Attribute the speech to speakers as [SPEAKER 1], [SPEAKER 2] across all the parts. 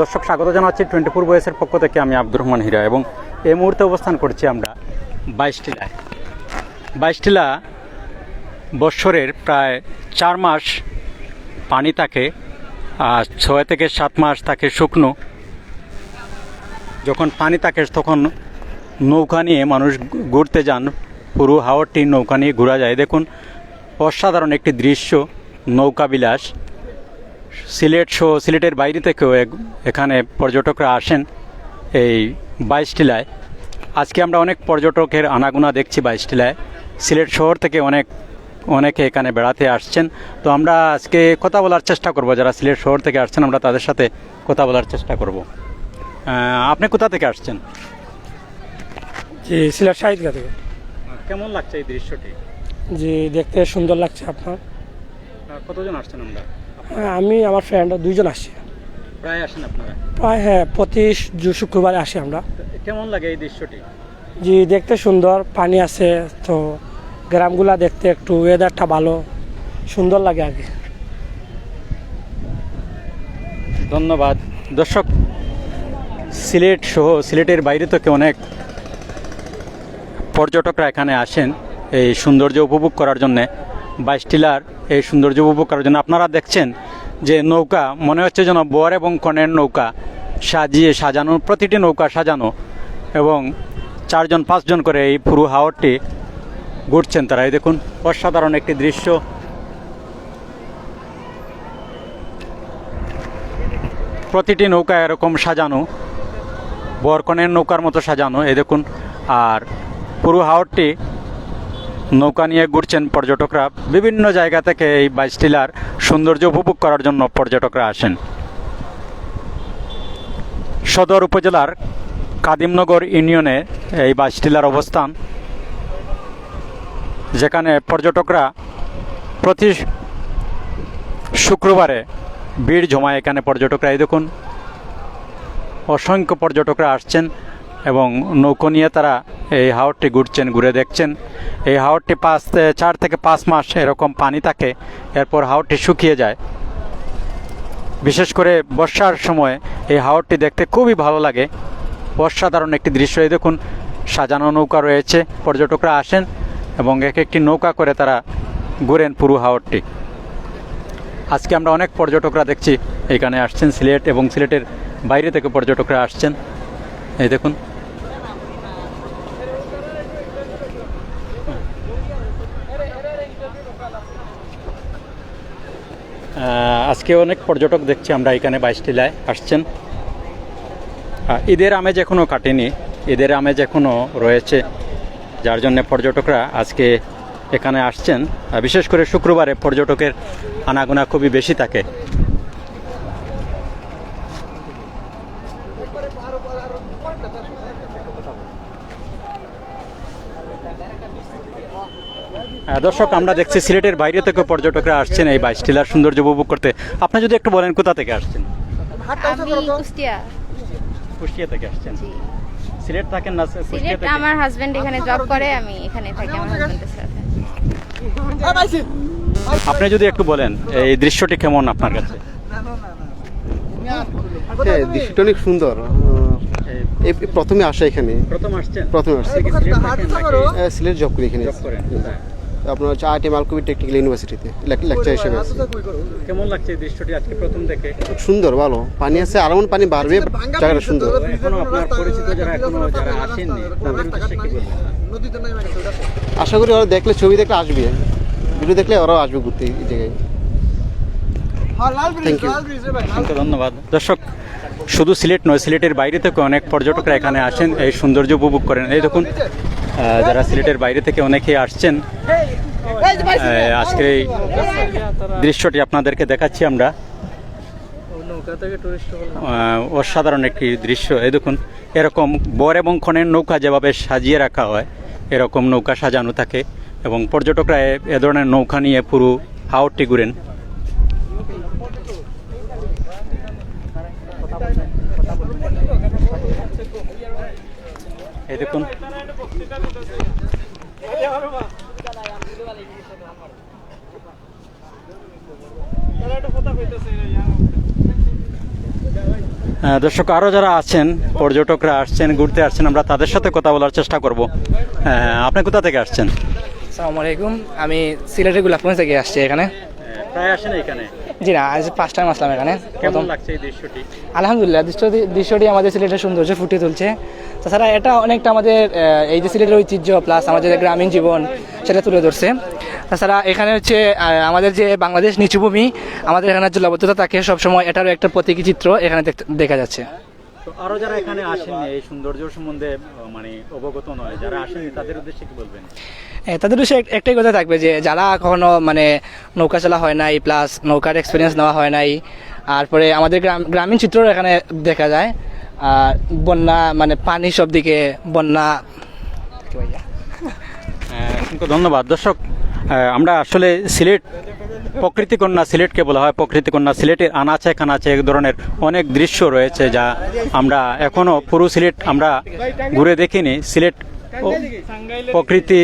[SPEAKER 1] দর্শক, স্বাগত জানাচ্ছি টোয়েন্টি ফোর বয়েসের পক্ষ থেকে আমি আব্দুর রহমান হীরা এবং এই মুহূর্তে অবস্থান করছি আমরা বাইশটিলায়। বাইশটিলা বৎসরের প্রায় চার মাস পানি থাকে, আর ছয় থেকে সাত মাস থাকে শুকনো। যখন পানি থাকে, তখন নৌকা নিয়ে মানুষ ঘুরতে যান। পুরো হাওড়টি নৌকা নিয়ে ঘোরা যায়। দেখুন, অসাধারণ একটি দৃশ্য নৌকা বিলাস সিলেট সহ সিলেটের বাইরে থেকেও এখানে পর্যটকরা আসেন এই বাইশটিলায়। আজকে আমরা অনেক পর্যটকের আনাগোনা দেখছি বাইশটিলায়। সিলেট শহর থেকে অনেক অনেকে এখানে বেড়াতে আসছেন। তো আমরা আজকে কথা বলার চেষ্টা করব যারা সিলেট শহর থেকে আসছেন আমরা তাদের সাথে কথা বলার চেষ্টা করব। আপনি কোথা থেকে আসছেন?
[SPEAKER 2] জি সিলেট সাহিত্যিকা থেকে।
[SPEAKER 1] কেমন লাগছে এই দৃশ্যটি?
[SPEAKER 2] জি দেখতে সুন্দর লাগছে আপনার।
[SPEAKER 1] কতজন আসছেন আমরা?
[SPEAKER 2] আমি আমার ফ্রেন্ড দুইজন আসছি
[SPEAKER 1] প্রায় আসেন আপনারা?
[SPEAKER 2] প্রায় হ্যাঁ প্রতি শুক্রবারে আসি আমরা।
[SPEAKER 1] কেমন লাগে এই দৃশ্যটি?
[SPEAKER 2] জি দেখতে সুন্দর পানি আছে তো গ্রামগুলা দেখতে একটু ওয়েদারটা ভালো সুন্দর লাগে আর কি।
[SPEAKER 1] ধন্যবাদ। দর্শক সিলেট সহ সিলেটের বাইরে থেকে অনেক পর্যটকরা এখানে আসেন এই সৌন্দর্য উপভোগ করার জন্যে। বাইশটিলার এই সৌন্দর্য উপভোগ করার জন্য। আপনারা দেখছেন যে নৌকা, মনে হচ্ছে যেন বর এবং কনের নৌকা সাজিয়ে সাজানো, প্রতিটি নৌকা সাজানো এবং চারজন, পাঁচজন করে এই পুরু হাওরটি ঘুরছেন তারা। এই দেখুন, অসাধারণ একটি দৃশ্য। প্রতিটি নৌকা এরকম সাজানো বরকনের নৌকার মতো সাজানো, এই দেখুন। আর পুরো হাওরটি নৌকা নিয়ে ঘুরছেন পর্যটকরা। বিভিন্ন জায়গা থেকে এই বাইশটিলার সৌন্দর্য উপভোগ করার জন্য পর্যটকরা আসেন। সদর উপজেলার কাদিমনগর ইউনিয়নে এই বাইশটিলার অবস্থান, যেখানে পর্যটকরা প্রতি শুক্রবারে ভিড় জমায় এখানে পর্যটকরা। এই দেখুন, অসংখ্য পর্যটকরা আসছেন এবং নৌকো নিয়ে তারা এই হাওরটি ঘুরছেন, ঘুরে দেখছেন। এই হাওরটি পাঁচ চার থেকে পাঁচ মাস এরকম পানি থাকে, এরপর হাওরটি শুকিয়ে যায়। বিশেষ করে বর্ষার সময় এই হাওরটি দেখতে খুবই ভালো লাগে। অসাধারণ একটি দৃশ্য। এই দেখুন, সাজানো নৌকা রয়েছে, পর্যটকরা আসেন এবং এক একটি নৌকা করে তারা ঘুরেন পুরো হাওরটি। আজকে আমরা অনেক পর্যটকরা দেখছি, এখানে আসছেন সিলেট এবং সিলেটের বাইরে থেকে পর্যটকরা আসছেন। এই দেখুন আজকে অনেক পর্যটক দেখছি আমরা এখানে বাইশ টিলায় আসছেন ঈদের আমেজ এখনও কাটেনি। ঈদের আমেজ এখনও রয়েছে। যার জন্য পর্যটকরা আজকে এখানে আসছেন। বিশেষ করে শুক্রবারে পর্যটকের আনাগোনা খুবই বেশি থাকে। দর্শক আমরা দেখছি সিলেটের বাইরে থেকে পর্যটকরা আসছেন এই বাইশ টিলার সৌন্দর্য উপভোগ করতে। আপনি যদি একটু বলেন কোথা থেকে আসছেন?
[SPEAKER 3] আমি কুষ্টিয়া।
[SPEAKER 1] কুষ্টিয়া থেকে আসছেন। সিলেট থাকেন না
[SPEAKER 3] সিলেট আমার হাজবেন্ড এখানে জব করে আমি এখানে থাকি আমার হাজবেন্ডের সাথে।
[SPEAKER 1] আপনি যদি একটু বলেন এই দৃশ্যটি কেমন আপনার কাছে?
[SPEAKER 4] হ্যাঁ দৃশ্যটা অনেক সুন্দর। আহ, এই এই প্রথমে আসা এখানে।
[SPEAKER 1] প্রথম আসছেন?
[SPEAKER 4] প্রথমে আসছে।
[SPEAKER 1] সিলেট
[SPEAKER 4] আহ, সিলেট জব করি এখানে।
[SPEAKER 1] জব করেন। হ্যাঁ।
[SPEAKER 4] আপনার হচ্ছে আইটি মালকবি টেকনিক্যাল ইউনিভার্সিটিতে লেকচার হিসেবে আছে।
[SPEAKER 1] কেমন লাগছে এই দৃশ্যটি আজকে প্রথম দেখে?
[SPEAKER 4] সুন্দর ভালো। পানি আছে আর এমন পানি বাড়বে জায়গাটা সুন্দর।
[SPEAKER 1] এখনও আপনার পরিচিত যারা এখনও যারা আসেননি তাদের উদ্দেশ্যে কি বলবেন?
[SPEAKER 4] আশা করি ওরা দেখলে ছবি দেখলে আসবে। ভিডিও দেখলে ওরাও আসবে ঘুরতে এই জায়গায়। থ্যাংক ইউ
[SPEAKER 1] ধন্যবাদ। দর্শক শুধু সিলেট নয় সিলেটের বাইরে থেকে অনেক পর্যটকরা এখানে আসেন এই সৌন্দর্য উপভোগ করেন। এই দেখুন যারা সিলেটের বাইরে থেকে অনেকেই আসছেন আজকের এই দৃশ্যটি আপনাদেরকে দেখাচ্ছি আমরা। অসাধারণ একটি দৃশ্য। এই দেখুন, এরকম বর এবং খনের নৌকা যেভাবে সাজিয়ে রাখা হয়, এরকম নৌকা সাজানো থাকে এবং পর্যটকরা এ- এ ধরনের নৌকা নিয়ে পুরো হাওরটি ঘুরেন। এই দেখুন দর্শক আরও যারা আছেন পর্যটকরা আসছেন ঘুরতে আসছেন আমরা তাদের সাথে কথা বলার চেষ্টা করব। আপনি কোথা থেকে আসছেন?
[SPEAKER 5] আসসালামু আলাইকুম আমি সিলেটের গোলাপগঞ্জ থেকে আসছি এখানে।
[SPEAKER 1] প্রায় আসেন এখানে?
[SPEAKER 5] জি না আজ ফার্স্ট টাইম আসলাম এখানে।
[SPEAKER 1] কেমন
[SPEAKER 5] প্রথম।
[SPEAKER 1] লাগছে এই দৃশ্যটি?
[SPEAKER 5] আলহামদুলিল্লাহ দৃশ্যটি দৃশ্যটি আমাদের সিলেটের সৌন্দর্য ফুটিয়ে তুলছে। তাছাড়া এটা অনেকটা আমাদের এই যে সিলেটের ঐতিহ্য প্লাস আমাদের গ্রামীণ জীবন সেটা তুলে ধরছে। তাছাড়া এখানে হচ্ছে আমাদের যে বাংলাদেশ নিচুভূমি আমাদের এখানে জলাবদ্ধতা থাকে সবসময় এটারও একটা প্রতীকী চিত্র এখানে দেখা যাচ্ছে।
[SPEAKER 1] তো আরও যারা এখানে আসেননি এই সৌন্দর্য সম্বন্ধে মানে অবগত নয় যারা আসেননি তাদের উদ্দেশ্যে কি বলবেন?
[SPEAKER 5] হ্যাঁ, তাদের উদ্দেশ্যে একটাই কথা থাকবে যে যারা কখনো মানে নৌকা চলা হয় নাই প্লাস নৌকার এক্সপিরিয়েন্স নেওয়া হয় নাই তারপরে আমাদের গ্রাম গ্রামীণ চিত্র এখানে দেখা যায় আর বন্যা মানে পানি সব দিকে বন্যা?
[SPEAKER 1] আহ, অসংখ্য ধন্যবাদ। দর্শক আমরা আসলে সিলেট প্রকৃতি কন্যা সিলেটকে বলা হয়। প্রকৃতি কন্যা সিলেটের আনাচে কানাচে এক ধরনের অনেক দৃশ্য রয়েছে যা আমরা এখনও পুরো সিলেট আমরা ঘুরে দেখিনি। সিলেট প্রকৃতি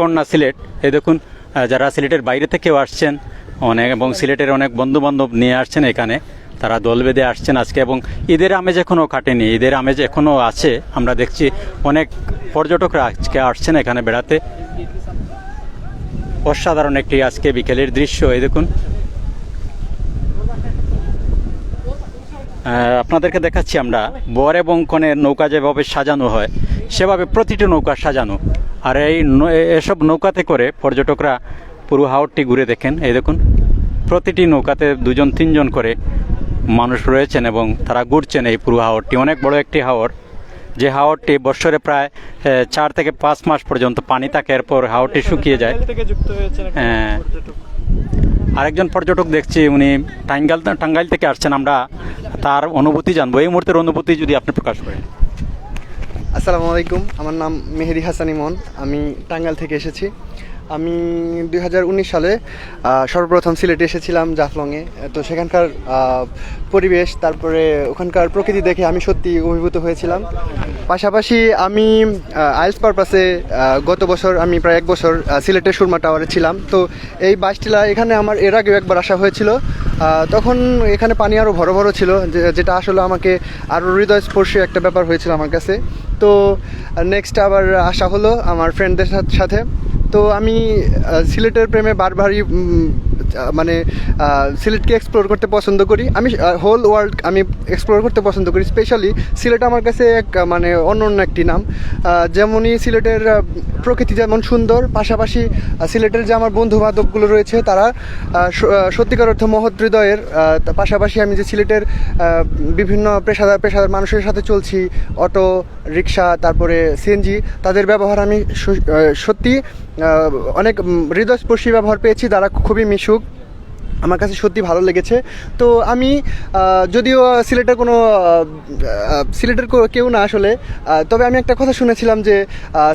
[SPEAKER 1] কন্যা সিলেট। এই দেখুন যারা সিলেটের বাইরে থেকেও আসছেন, অনেক এবং সিলেটের অনেক বন্ধু বান্ধব নিয়ে আসছেন এখানে, তারা দল বেঁধে আসছেন আজকে এবং ঈদের আমেজ এখনও কাটেনি। ঈদের আমেজ এখনও আছে। আমরা দেখছি অনেক পর্যটকরা আজকে আসছেন এখানে বেড়াতে। অসাধারণ একটি আজকে বিকেলের দৃশ্য, এই দেখুন। আপনাদেরকে দেখাচ্ছি আমরা। বর এবং কনের নৌকা যেভাবে সাজানো হয়, সেভাবে প্রতিটি নৌকা সাজানো। আর এই এসব নৌকাতে করে পর্যটকরা পুরো হাওরটি ঘুরে দেখেন, এই দেখুন। প্রতিটি নৌকাতে দুজন, তিনজন করে মানুষ রয়েছেন এবং তারা ঘুরছেন এই পুরো হাওরটি। অনেক বড় একটি হাওর। যে হাওরটি বৎসরে প্রায় চার থেকে পাঁচ মাস পর্যন্ত পানি থাকে এরপর হাওরটি শুকিয়ে যায়। হ্যাঁ আরেকজন পর্যটক দেখছি উনি টাঙ্গাইল টাঙ্গাইল থেকে আসছেন আমরা তার অনুভূতি জানব। এই মুহূর্তের অনুভূতি যদি আপনি প্রকাশ করেন।
[SPEAKER 4] আসসালামু আলাইকুম আমার নাম মেহেদি হাসান ইমন। আমি টাঙ্গাইল থেকে এসেছি। আমি দু হাজার উনিশ সালে সর্বপ্রথম সিলেটে এসেছিলাম জাফলংয়ে। তো সেখানকার পরিবেশ, তারপরে ওখানকার প্রকৃতি দেখে আমি সত্যি অভিভূত হয়েছিলাম। পাশাপাশি আমি আইএলস পারপাসে গত বছর আমি প্রায় এক বছর সিলেটের সুরমা টাওয়ারে ছিলাম। তো এই বাইশটিলা এখানে আমার এর আগেও একবার আসা হয়েছিল। তখন এখানে পানি আরও ভরো ভরো ছিল যেটা আসলে আমাকে আরও হৃদয়স্পর্শী একটা ব্যাপার হয়েছিল আমার কাছে। তো নেক্সট আবার আসা হলো আমার ফ্রেন্ডদের সাথে। তো আমি সিলেটের প্রেমে বারবারই মানে সিলেটকে এক্সপ্লোর করতে পছন্দ করি। আমি হোল ওয়ার্ল্ড আমি এক্সপ্লোর করতে পছন্দ করি। স্পেশালি সিলেট আমার কাছে এক মানে অন্য একটি নাম। যেমনই সিলেটের প্রকৃতি যেমন সুন্দর, পাশাপাশি সিলেটের যে আমার বন্ধু বান্ধবগুলো রয়েছে, তারা সত্যিকার অর্থ মহৎ হৃদয়ের পাশাপাশি আমি যে সিলেটের বিভিন্ন পেশাদার পেশাদার মানুষের সাথে চলছি, অটো রিক্সা তারপরে সিএনজি তাদের ব্যবহার আমি সত্যি অনেক হৃদয়স্পর্শী ব্যবহার পেয়েছি। তারা খুবই মিশুক। আমার কাছে সত্যি ভালো লেগেছে। তো আমি যদিও সিলেটের কোনো সিলেটের কেউ না আসলে তবে আমি একটা কথা শুনেছিলাম যে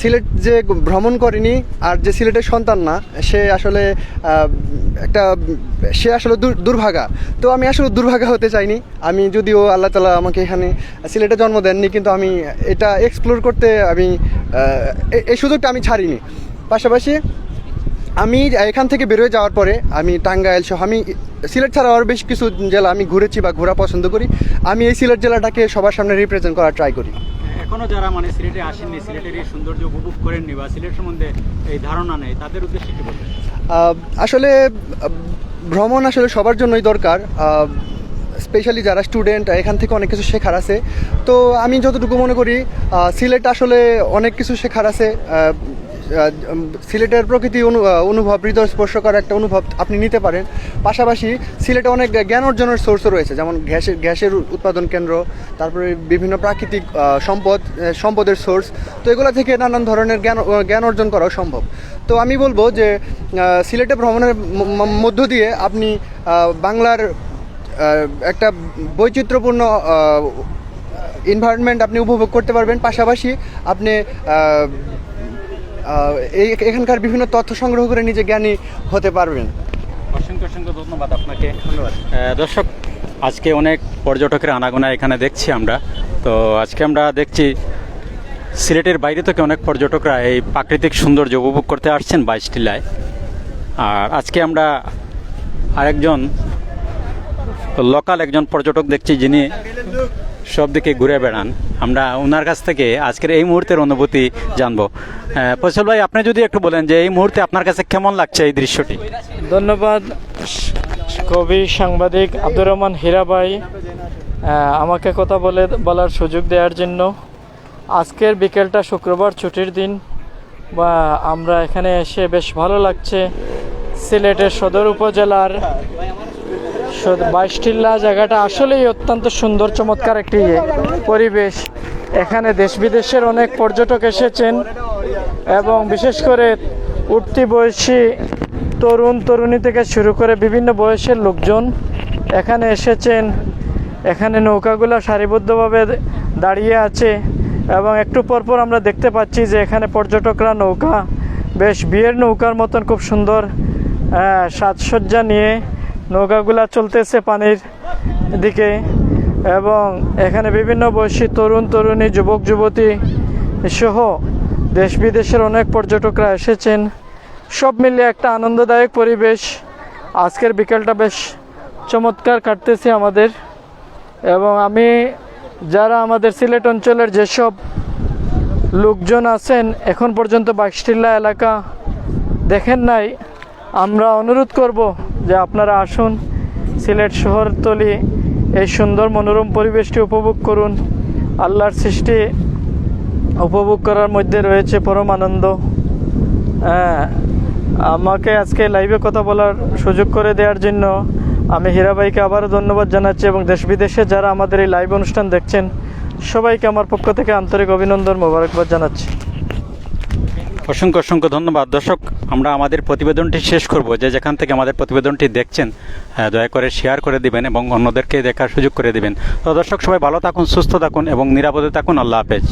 [SPEAKER 4] সিলেট যে ভ্রমণ করেনি আর যে সিলেটের সন্তান না, সে আসলে একটা, সে আসলে দুর- দুর্ভাগা। তো আমি আসলে দুর্ভাগা হতে চাইনি। আমি যদিও আল্লাহ তালা আমাকে এখানে সিলেটে জন্ম দেননি, কিন্তু আমি এটা এক্সপ্লোর করতে আমি এই সুযোগটা আমি ছাড়িনি। পাশাপাশি আমি এখান থেকে বেরোয় যাওয়ার পরে আমি টাঙ্গাইল সহ আমি সিলেট ছাড়া আরও বেশ কিছু জেলা আমি ঘুরেছি বা ঘোরা পছন্দ করি। আমি এই সিলেট জেলাটাকে সবার সামনে রিপ্রেজেন্ট করার ট্রাই করি।
[SPEAKER 1] এখনও যারা মানে সিলেটে আসেননি সিলেটের এই সৌন্দর্য উপভোগ করেননি বা সিলেট সম্বন্ধে এই ধারণা নেই তাদের উদ্দেশ্যে কি বলবেন?
[SPEAKER 4] আসলে ভ্রমণ আসলে সবার জন্যই দরকার। স্পেশালি যারা স্টুডেন্ট এখান থেকে অনেক কিছু শেখার আছে। তো আমি যতটুকু মনে করি সিলেট আসলে অনেক কিছু শেখার আছে। সিলেটের প্রকৃতি অনু- অনুভব হৃদয় স্পর্শ করা একটা অনুভব আপনি নিতে পারেন। পাশাপাশি সিলেটে অনেক জ্ঞান অর্জনের সোর্সও রয়েছে, যেমন গ্যাসের গ্যাসের উৎপাদন কেন্দ্র, তারপরে বিভিন্ন প্রাকৃতিক সম্পদ সম্পদের সোর্স তো এগুলো থেকে নানান ধরনের জ্ঞান জ্ঞান অর্জন করাও সম্ভব। তো আমি বলব যে সিলেটে ভ্রমণের মধ্য দিয়ে আপনি বাংলার একটা বৈচিত্র্যপূর্ণ এনভায়রনমেন্ট আপনি উপভোগ করতে পারবেন। পাশাপাশি আপনি এই এখানকার বিভিন্ন তথ্য সংগ্রহ করে নিজে জ্ঞানী হতে পারবেন।
[SPEAKER 1] অসংখ্য অসংখ্য ধন্যবাদ আপনাকে। ধন্যবাদ। দর্শক, আজকে অনেক পর্যটকের আনাগোনা এখানে দেখছি আমরা। তো আজকে আমরা দেখছি সিলেটের বাইরে থেকে অনেক পর্যটকরা এই প্রাকৃতিক সৌন্দর্য উপভোগ করতে আসছেন বাইশ টিলায় আর আজকে আমরা আরেকজন লোকাল একজন পর্যটক দেখছি যিনি সব দিকে ঘুরে বেড়ান। আমরা ওনার কাছ থেকে আজকের এই মুহূর্তের অনুভূতি জানব। আহ, ফয়সল ভাই আপনি যদি একটু বলেন যে এই মুহূর্তে আপনার কাছে কেমন লাগছে এই দৃশ্যটি?
[SPEAKER 2] ধন্যবাদ কবি সাংবাদিক আব্দুর রহমান হীরা ভাই। আমাকে কথা বলে বলার সুযোগ দেওয়ার জন্য। আজকের বিকেলটা শুক্রবার ছুটির দিন। বা আমরা এখানে এসে বেশ ভালো লাগছে। সিলেটের সদর উপজেলার সদ- বাইশটিল্লা জায়গাটা আসলেই অত্যন্ত সুন্দর, চমৎকার একটি পরিবেশ। এখানে দেশ বিদেশের অনেক পর্যটক এসেছেন এবং বিশেষ করে উঠতি বয়সী তরুণ, তরুণী থেকে শুরু করে বিভিন্ন বয়সের লোকজন এখানে এসেছেন। এখানে নৌকাগুলো সারিবদ্ধভাবে দাঁড়িয়ে আছে এবং একটু পরপর আমরা দেখতে পাচ্ছি যে এখানে পর্যটকরা নৌকা, বেশ বিয়ের নৌকার মতন খুব সুন্দর সাজসজ্জা নিয়ে নৌকাগুলা চলতেছে পানির দিকে এবং এখানে বিভিন্ন বয়সী তরুণ, তরুণী, যুবক, যুবতী সহ দেশ বিদেশের অনেক পর্যটকরা এসেছেন। সব মিলিয়ে একটা আনন্দদায়ক পরিবেশ। আজকের বিকেলটা বেশ চমৎকার কাটতেছে আমাদের। এবং আমি, যারা আমাদের সিলেট অঞ্চলের যেসব লোকজন আছেন, এখন পর্যন্ত বাইশটিল্লা এলাকা দেখেন নাই, আমরা অনুরোধ করব যে আপনারা আসুন সিলেট শহরতলি এই সুন্দর মনোরম পরিবেশটি উপভোগ করুন। আল্লাহর সৃষ্টি উপভোগ করার মধ্যে রয়েছে পরম আনন্দ। হ্যাঁ আমাকে আজকে লাইভে কথা বলার সুযোগ করে দেওয়ার জন্য আমি হীরাবাইকে আবারও ধন্যবাদ জানাচ্ছি এবং দেশ বিদেশে যারা আমাদের এই লাইভ অনুষ্ঠান দেখছেন, সবাইকে আমার পক্ষ থেকে আন্তরিক অভিনন্দন, মোবারকবাদ জানাচ্ছি।
[SPEAKER 1] অসংখ্য অসংখ্য ধন্যবাদ। দর্শক, আমরা আমাদের প্রতিবেদনটি শেষ করব। যে যেখান থেকে আমাদের প্রতিবেদনটি দেখছেন দয়া করে শেয়ার করে দিবেন এবং অন্যদেরকে দেখার সুযোগ করে দিবেন। তো দর্শক, সবাই ভালো থাকুন, সুস্থ থাকুন এবং নিরাপদে থাকুন। আল্লাহ হাফেজ।